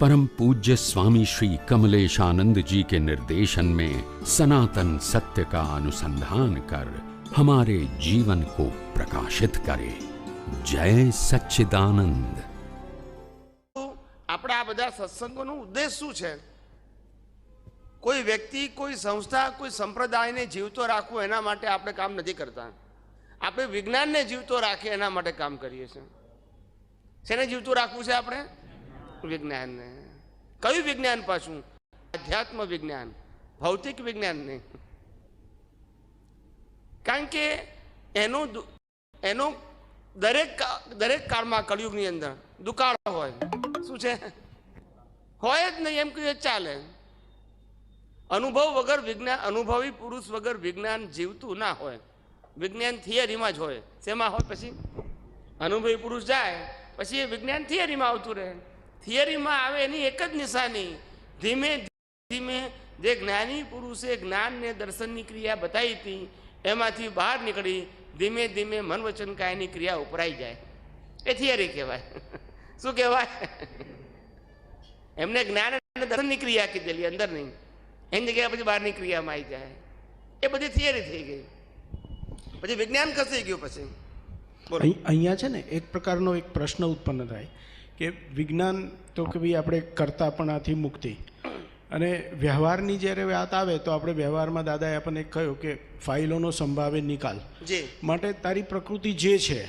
परम पूज्य स्वामी श्री कमलेशानंद जी के निर्देशन में सनातन सत्य का अनुसंधान कर हमारे जीवन को प्रकाशित करे जय सच्चिदानंद આપણા આ બધા સત્સંગોનો ઉદ્દેશ શું છે કોઈ વ્યક્તિ કોઈ સંસ્થા કોઈ સંપ્રદાયને જીવતો રાખવું એના માટે આપણે કામ નથી કરતા આપણે વિજ્ઞાનને જીવતો રાખીએ એના માટે કામ કરીએ છીએ શેને જીવતું રાખવું છે આપણે વિજ્ઞાનને. કયું વિજ્ઞાન પાછું? આધ્યાત્મ વિજ્ઞાન, ભૌતિક વિજ્ઞાન નહીં કારણ કે એનો એનો દરેક દરેક કાળમાં કળિયુગની અંદર દુકાળ હોય. શું છે? હોય જ નહીં એમ કહીએ ચાલે. અનુભવ વગર વિજ્ઞાન અનુભવી પુરુષ વગર વિજ્ઞાન જીવતું ના હોય. વિજ્ઞાન થિયરીમાં જ હોય. શેમાં હોય? પછી? અનુભવી પુરુષ જાય, પછી એ વિજ્ઞાન થિયરીમાં આવતું રહે. થિયરીમાં આવે એની એક જ નિશાની. ધીમે ધીમે જે જ્ઞાની પુરુષે જ્ઞાનને દર્શનની ક્રિયા બતાવી હતી, એમાંથી બહાર નીકળી ધીમે ધીમે મન વચન કાયની ક્રિયા ઉપરાઈ જાય. એ થિયરી કહેવાય. શું કહેવાય? એમને જ્ઞાન અને દર્શનની ક્રિયા કીધેલી, અંદર નહીં. એની જગ્યાએ પછી બહારની ક્રિયામાં આવી જાય. એ બધી થિયરી થઈ ગઈ. પછી વિજ્ઞાન ખસી ગયું પછી. અહીંયા છે ને, એક પ્રકારનો એક પ્રશ્ન ઉત્પન્ન થાય. કે વિજ્ઞાન તો કે ભાઈ આપણે કરતાપણાથી મુક્તિ. અને વ્યવહારની જ્યારે વાત આવે તો આપણે વ્યવહારમાં દાદાએ આપણને કહ્યું કે ફાઇલોનો સંભાવે નિકાલ. માટે તારી પ્રકૃતિ જે છે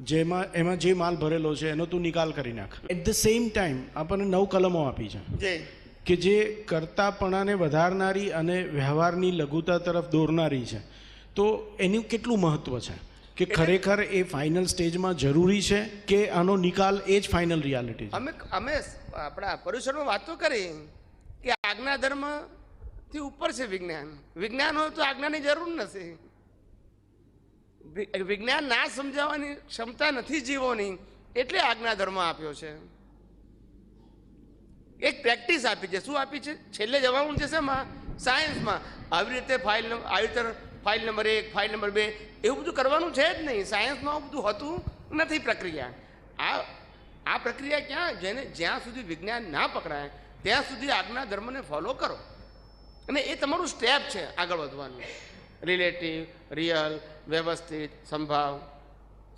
જેમાં એમાં જે માલ ભરેલો છે એનો તું નિકાલ કરી નાખ. એટ ધ સેમ ટાઈમ આપણને નવ કલમો આપી છે. કે જે કરતાપણાને વધારનારી અને વ્યવહારની લઘુતા તરફ દોરનારી છે. તો એનું કેટલું મહત્વ છે? કે ખરેખર એ ફાઇનલ સ્ટેજમાં જરૂરી છે કે આનો નિકાલ એ જ ફાઇનલ રિયાલિટી અમે અમે આપણા પર્યુષણમાં વાત કરી કે આજ્ઞા ધર્મથી ઉપર છે વિજ્ઞાન. વિજ્ઞાન હોય તો આજ્ઞાની જરૂર નથી. વિજ્ઞાન ના સમજાવવાની ક્ષમતા નથી જીવોની, એટલે આજ્ઞા ધર્મ આપ્યો છે. એક પ્રેક્ટિસ આપી છે. શું આપી છે? છેલ્લે જવાનું છે શેમાં? સાયન્સમાં આવી રીતે ફાઇલ આવી રીતે ફાઇલ નંબર એક, ફાઇલ નંબર બે, એવું બધું કરવાનું છે જ નહીં. સાયન્સમાં આવું બધું હતું નથી પ્રક્રિયા. આ આ પ્રક્રિયા ક્યાં? જેને જ્યાં સુધી વિજ્ઞાન ના પકડાય, ત્યાં સુધી આજના ધર્મને ફોલો કરો. અને એ તમારું સ્ટેપ છે આગળ વધવાનું. રિલેટિવ રિયલ વ્યવસ્થિત, સંભાવ,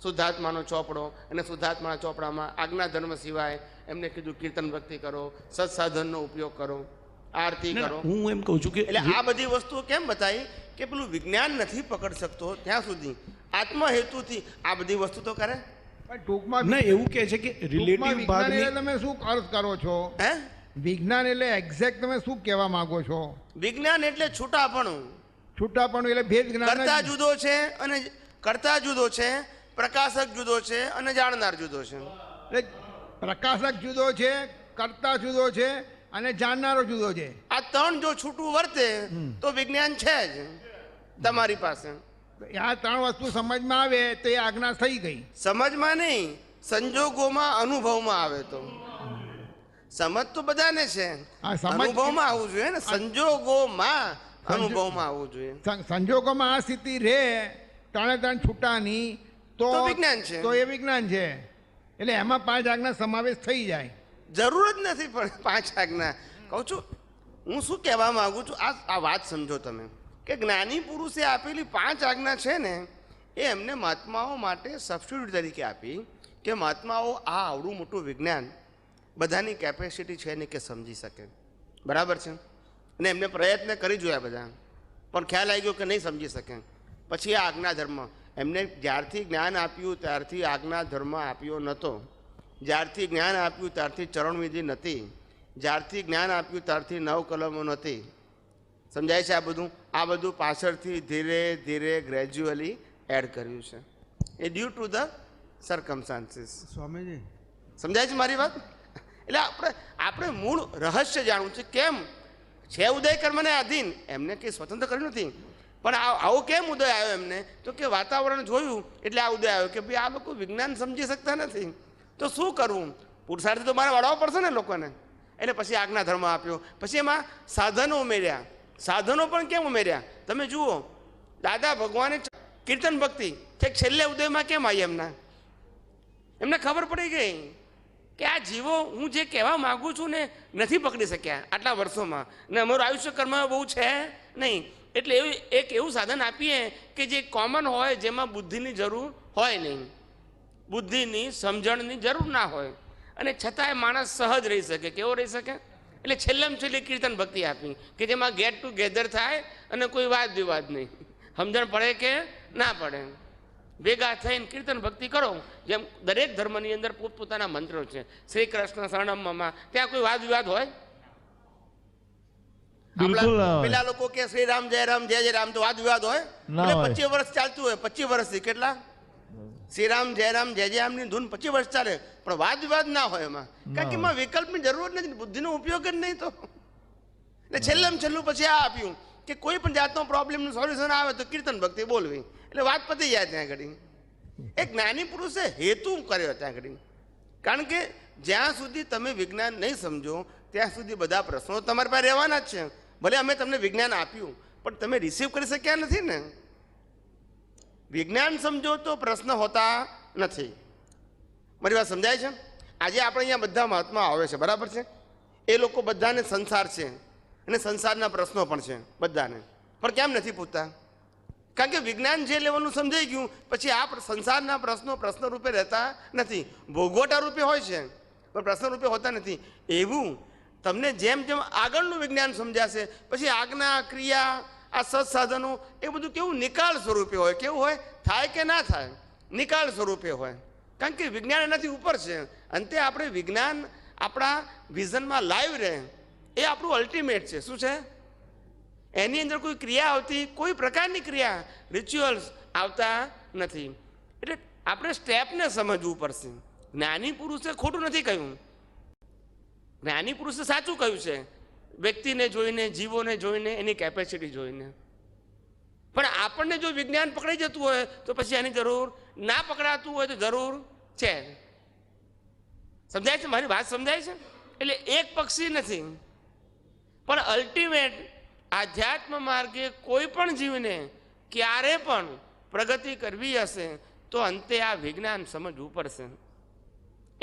શુદ્ધાત્માનો ચોપડો. અને શુદ્ધાત્માના ચોપડામાં આજ્ઞા ધર્મ સિવાય એમને કીધું, કીર્તન ભક્તિ કરો, સત્સાધનનો ઉપયોગ કરો. આરતી કરો. હું એમ કહું છું કે એટલે આ બધી વસ્તુઓ કેમ બતાવી? કે પેલું વિજ્ઞાન નથી પકડ શકતો ત્યાં સુધી. આત્મ હેતુથી આ બધી વસ્તુ તો કરે. ટૂંકમાં ના એવું કહે છે કે રિલેટિવ ભાગની તમે શું અર્થ કરો છો? હે? વિજ્ઞાન એટલે એક્ઝેક્ટ તમે શું કહેવા માંગો છો? વિજ્ઞાન એટલે છૂટાપણું. છૂટાપણું એટલે ભેદ જ્ઞાન કરતા જુદો છે અને કરતા જુદો છે પ્રકાશક જુદો છે અને જાણનાર જુદો છે. એટલે પ્રકાશક જુદો છે કરતા જુદો છે અને જાણનારો જુદો છે. આ ત્રણ જો છૂટું વર્તે તો વિજ્ઞાન છે જ તમારી પાસે. આ ત્રણ વસ્તુ સમજમાં આવે તો એ આજ્ઞા થઈ ગઈ. સમજમાં નહીં સંજોગોમાં અનુભવમાં આવે તો. સમજ તો બધાને છે. અનુભવમાં આવવું જોઈએ ને સંજોગોમાં અનુભવમાં આવવું જોઈએ. સંજોગોમાં આ સ્થિતિ રહે ત્રણે ત્રણ છૂટાની તો વિજ્ઞાન છે. તો એ વિજ્ઞાન છે. એટલે એમાં પાંચ આજ્ઞા સમાવેશ થઈ જાય. જરૂર જ નથી પણ પાંચ આજ્ઞા કહું છું, હું શું કહેવા માગું છું? આ આ વાત સમજો તમે. કે જ્ઞાની પુરુષે આપેલી પાંચ આજ્ઞા છે ને, એ એમને મહાત્માઓ માટે સબસ્ટિટ્યૂટ તરીકે આપી કે મહાત્માઓ આ આવડું મોટું વિજ્ઞાન બધાની કેપેસિટી છે ને કે સમજી શકે. બરાબર છે? અને એમને પ્રયત્ન કરી જોયા બધા. પણ ખ્યાલ આવી ગયો કે નહીં સમજી શકે. પછી આ આજ્ઞા ધર્મ. એમને જ્યારથી જ્ઞાન આપ્યું, ત્યારથી આજ્ઞા ધર્મ આપ્યો નહોતો જ્યારથી જ્ઞાન આપ્યું ત્યારથી ચરણવિધિ નથી. જ્યારથી જ્ઞાન આપ્યું ત્યારથી નવ કલમો નથી. સમજાય છે આ બધું? આ બધું પાછળથી ધીરે ધીરે ગ્રેજ્યુઅલી એડ કર્યું છે. એ due to the circumstances Swamiji. સમજાય છે મારી વાત? એટલે આપણે આપણે મૂળ રહસ્ય જાણવું છે. કેમ? છે ઉદય કર્મને આધીન. એમને કંઈ સ્વતંત્ર કર્યું નથી. પણ આવો કેમ ઉદય આવ્યો એમને? તો કે વાતાવરણ જોયું એટલે આ ઉદય આવ્યો કે ભાઈ આ લોકો વિજ્ઞાન સમજી શકતા નથી. તો શું કરવું પુરુષાર્થ તો મારે વાળવા પડશે ને લોકોને. એટલે પછી આજ્ઞા ધર્મ આપ્યો. પછી એમાં સાધનો ઉમેર્યા. સાધનો પણ કેમ ઉમેર્યા? તમે જુઓ, દાદા ભગવાને કીર્તન ભક્તિ. છેક છેલ્લે ઉદયમાં કેમ આવી એમના? એમને ખબર પડી ગઈ કે આ જીવો હું જે કહેવા માગું છું ને નથી પકડી શક્યા આટલા વર્ષોમાં. ને અમારું આયુષ્ય કર્મ બહુ છે નહીં. એટલે એવું એક એવું સાધન આપીએ કે જે કોમન હોય, જેમાં બુદ્ધિની જરૂર હોય નહીં. બુદ્ધિની સમજણની જરૂર ના હોય. અને છતાંય માણસ સહજ રહી શકે. કેવો રહી શકે? એટલે છેલ્લેમ છેલ્લી કીર્તન ભક્તિ આપી કે જેમાં ગેટ ટુગેધર થાય અને કોઈ વાદ વિવાદ નહીં. સમજણ પડે કે ના પડે? ભેગા થઈને કીર્તન ભક્તિ કરો. જેમ દરેક ધર્મની અંદર પોતપોતાના મંત્રો છે. શ્રી કૃષ્ણ શરણમમાં ત્યાં કોઈ વાદ વિવાદ હોય? પેલા લોકો કે શ્રી રામ જય રામ જય જય રામ. તો વાદ વિવાદ હોય? એટલે હોય. પચીસ વર્ષ ચાલતું હોય. પચીસ વર્ષથી કેટલા? શ્રી રામ જય જયરામની જય જય ધૂન પછી વર્ષ ચાલે. પણ વાદ વિવાદ ના હોય એમાં. કારણ કે એમાં વિકલ્પની જરૂર જ નથી બુદ્ધિનો ઉપયોગ જ નહીં તો. એટલે છેલ્લેમ છેલ્લું પછી આ આપ્યું કે કોઈ પણ જાતનો પ્રોબ્લેમનું સોલ્યુશન આવે તો કીર્તન ભક્તિ બોલવી. એટલે વાત પતી જાય ત્યાં ઘડી. એક જ્ઞાની પુરુષે હેતુ કર્યો ત્યાં ઘડી. કારણ કે જ્યાં સુધી તમે વિજ્ઞાન નહીં સમજો ત્યાં સુધી બધા પ્રશ્નો તમારી પાસે રહેવાના જ છે. ભલે અમે તમને વિજ્ઞાન આપ્યું પણ તમે રિસીવ કરી શક્યા નથી ને? વિજ્ઞાન સમજો તો પ્રશ્ન હોતા નથી. મારી વાત સમજાય છે? આજે આપણે અહીંયા બધા મહાત્મા આવે છે, બરાબર છે? એ લોકો બધાને સંસાર છે અને સંસારના પ્રશ્નો પણ છે, બધાને. પણ કેમ નથી પૂછતા? કારણ કે વિજ્ઞાન જે લેવલનું સમજાઈ ગયું, પછી આ સંસારના પ્રશ્નો પ્રશ્ન રૂપે રહેતા નથી. ભોગવટા રૂપે હોય છે, પણ પ્રશ્ન રૂપે હોતા નથી. એવું તમને જેમ જેમ આગળનું વિજ્ઞાન સમજાશે, પછી આજ્ઞા, ક્રિયા આ સત્સાધનો એ બધું કેવું નિકાલ સ્વરૂપે હોય? કેવું હોય? થાય કે ના થાય? નિકાલ સ્વરૂપે હોય. કારણ કે વિજ્ઞાન એનાથી ઉપર છે. અંતે આપણે વિજ્ઞાન આપણા વિઝનમાં લાઈવ રહે. એ આપણું અલ્ટિમેટ છે. શું છે? એની અંદર કોઈ ક્રિયા આવતી, કોઈ પ્રકારની ક્રિયા રિચ્યુઅલ્સ આવતા નથી. એટલે આપણે સ્ટેપને સમજવું પડશે. જ્ઞાની પુરુષે ખોટું નથી કહ્યું. જ્ઞાની પુરુષે સાચું કહ્યું છે. વ્યક્તિને જોઈને, જીવોને જોઈને, એની કેપેસિટી જોઈને. પણ આપણને જો વિજ્ઞાન પકડાઈ જતું હોય, તો પછી એની જરૂર ના પકડાતું હોય તો જરૂર છે. સમજાય છે? મારી વાત સમજાય છે? એટલે એક પક્ષી નથી. પણ અલ્ટિમેટ આધ્યાત્મ માર્ગે કોઈ પણ જીવને ક્યારે પણ પ્રગતિ કરવી હશે, તો અંતે આ વિજ્ઞાન સમજવું પડશે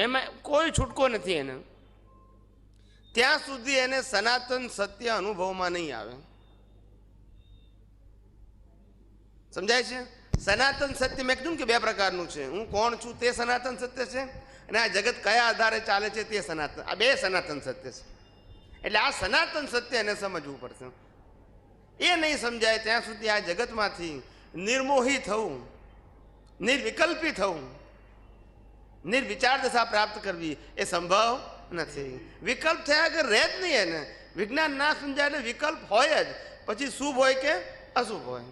એમાં કોઈ છૂટકો નથી એને. ત્યાં સુધી એને સનાતન સત્ય અનુભવમાં નહીં આવે. સમજાય છે? સનાતન સત્ય મેં કીધું કે બે પ્રકારનું છે. હું કોણ છું તે સનાતન સત્ય છે અને આ જગત કયા આધારે ચાલે છે તે સનાતન, આ બે સનાતન સત્ય છે. એટલે આ સનાતન સત્ય એને સમજવું પડશે. એ નહીં સમજાય ત્યાં સુધી આ જગતમાંથી નિર્મોહી થવું, નિર્વિકલ્પી થવું નિર્વિચાર દશા પ્રાપ્ત કરવી એ સંભવ નથી. વિકલ્પ થયા કે રહે જ નહીં એને. વિજ્ઞાન ના સમજાય એટલે વિકલ્પ હોય જ. પછી શુભ હોય કે અશુભ હોય.